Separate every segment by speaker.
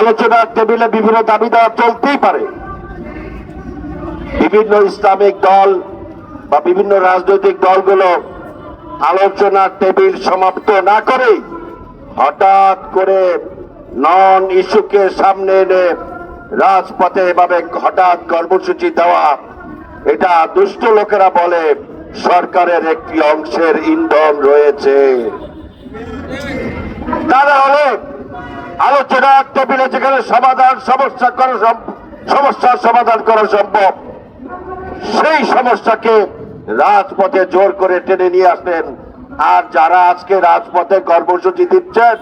Speaker 1: আলোচনার টেবিলে বিভিন্ন দাবি দেওয়া চলতেই পারে। বিভিন্ন ইসলামিক দল বা বিভিন্ন রাজনৈতিক দলগুলো আলোচনার টেবিল সমাপ্ত না করে হঠাৎ করে নন ইস্যুকে সামনে এনে রাজপথে এভাবে হঠাৎ কর্মসূচি দেওয়া, এটা দুষ্ট লোকেরা বলে, সরকারের একটি অংশের ইন্ধন রয়েছে। তারা হলে আলোচনার টেবিলে যেখানে সমাধান, সমস্যা করা সম- সমস্যার সমাধান করা সম্ভব, সেই সমস্যাকে রাজপথে জোর করে টেনে নিয়ে আসলেন। আর যারা আজকে রাজপথে কর্মসূচি দিচ্ছেন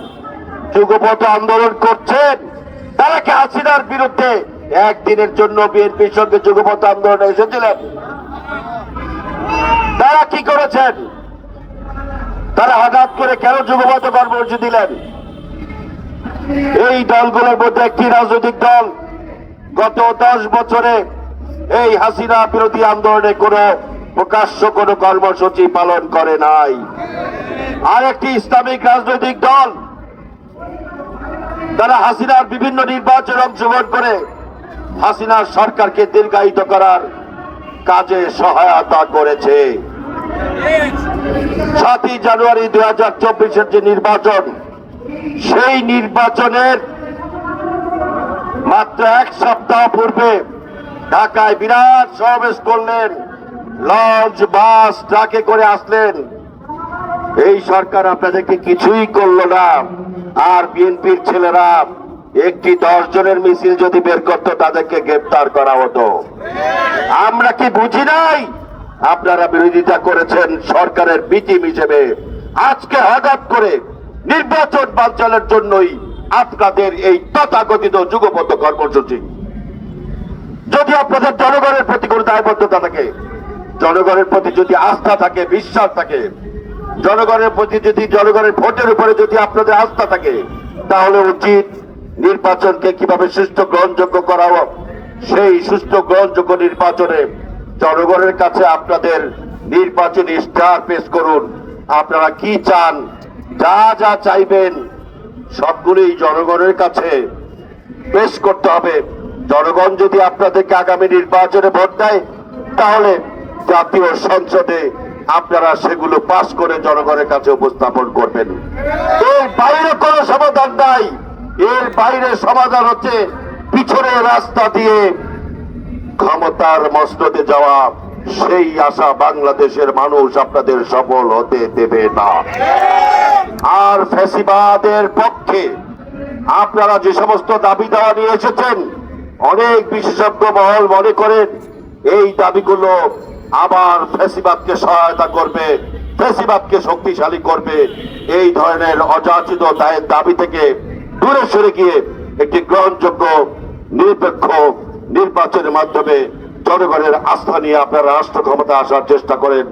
Speaker 1: যুগপথ আন্দোলন করছেন, তারা কি হাসিনার বিরুদ্ধে একদিনের জন্য বিএনপির সঙ্গে যুগপথ আন্দোলনে এসেছিলেন? তারা কি করেছেন? তারা হঠাৎ করে কেন যুগপথ কর্মসূচি দিলেন? এই দলগুলোর মধ্যে একটি রাজনৈতিক দল গত দশ বছরে এই হাসিনা বিরোধী আন্দোলনে কোনো প্রকাশ্য কোনো কর্মসূচি পালন করে নাই। আর একটি ইসলামিক রাজনৈতিক দল তারা হাসিনার বিভিন্ন নির্বাচনে অংশগ্রহণ করে হাসিনার সরকারকে দীর্ঘায়িত করার কাজে সহায়তা করেছে। সাতই জানুয়ারি দুই হাজার চব্বিশের যে নির্বাচন, সেই নির্বাচনের মাত্র এক সপ্তাহ পূর্বে ঢাকায় বিরাট সমাবেশ করলেন, লঞ্চ, বাস, ট্রাকে করে আসলেন। এই সরকার আপনাদেরকে কিছুই করল না। আর বিএনপির ছেলেরা একটি দশ জনের মিছিল যদি বের করতো, তাদেরকে গ্রেপ্তার করা হতো। আমরা কি বুঝি নাই? আপনারা বিরোধিতা করেছেন সরকারের বিটিম হিসেবে। আজকে হঠাৎ করে নির্বাচন বাঞ্চালের জন্যই আপনাদের এই তথাকথিত যুগপথ কর্মসূচি। যদি আপনাদের জনগণের প্রতি কোনো দায়বদ্ধতা থাকে, জনগণের প্রতি যদি আস্থা থাকে, বিশ্বাস থাকে, জনগণের প্রতি যদি জনগণের ভোটের উপরে যদি আপনাদের আস্থা থাকে, তাহলে উচিত নির্বাচনকে কীভাবে সুষ্ঠু গ্রহণযোগ্য করা সেই সুষ্ঠু গ্রহণযোগ্য নির্বাচনে জনগণের কাছে আপনাদের নির্বাচনী স্টার পেশ করুন। আপনারা কি চান? যা যা চাইবেন সবগুলোই জনগণের কাছে পেশ করতে হবে। জনগণ যদি আপনাদেরকে আগামী নির্বাচনে ভোট দেয়, তাহলে জাতীয় সংসদে আপনারা সেগুলো পাশ করে জনগণের কাছে উপস্থাপন করবেন। এর বাইরে কোনো সমাধান নাই। এর বাইরে সমাধান হচ্ছে পিছনে রাস্তা দিয়ে ক্ষমতার মস্ততে যাওয়া, সেই আশা বাংলাদেশের মানুষ আপনাদের সফল হতে দেবে না। আর ফ্যাসিবাদের পক্ষে আপনারা যে সমস্ত দাবি দেওয়া নিয়ে এসেছেন, অনেক বিশেষজ্ঞ মহল মনে করেন, এই দাবিগুলো আবার ফ্যাসিবাদকে সহায়তা করবে, ফ্যাসিবাদকে শক্তিশালী করবে। এই ধরনের অযাচিত দায়ের দাবি থেকে দূরে সরে গিয়ে একটি গ্রহণযোগ্য, নিরপেক্ষ নির্বাচনের মাধ্যমে জনগণের আস্থা নিয়ে আপনারা রাষ্ট্র ক্ষমতা আসার চেষ্টা করেন।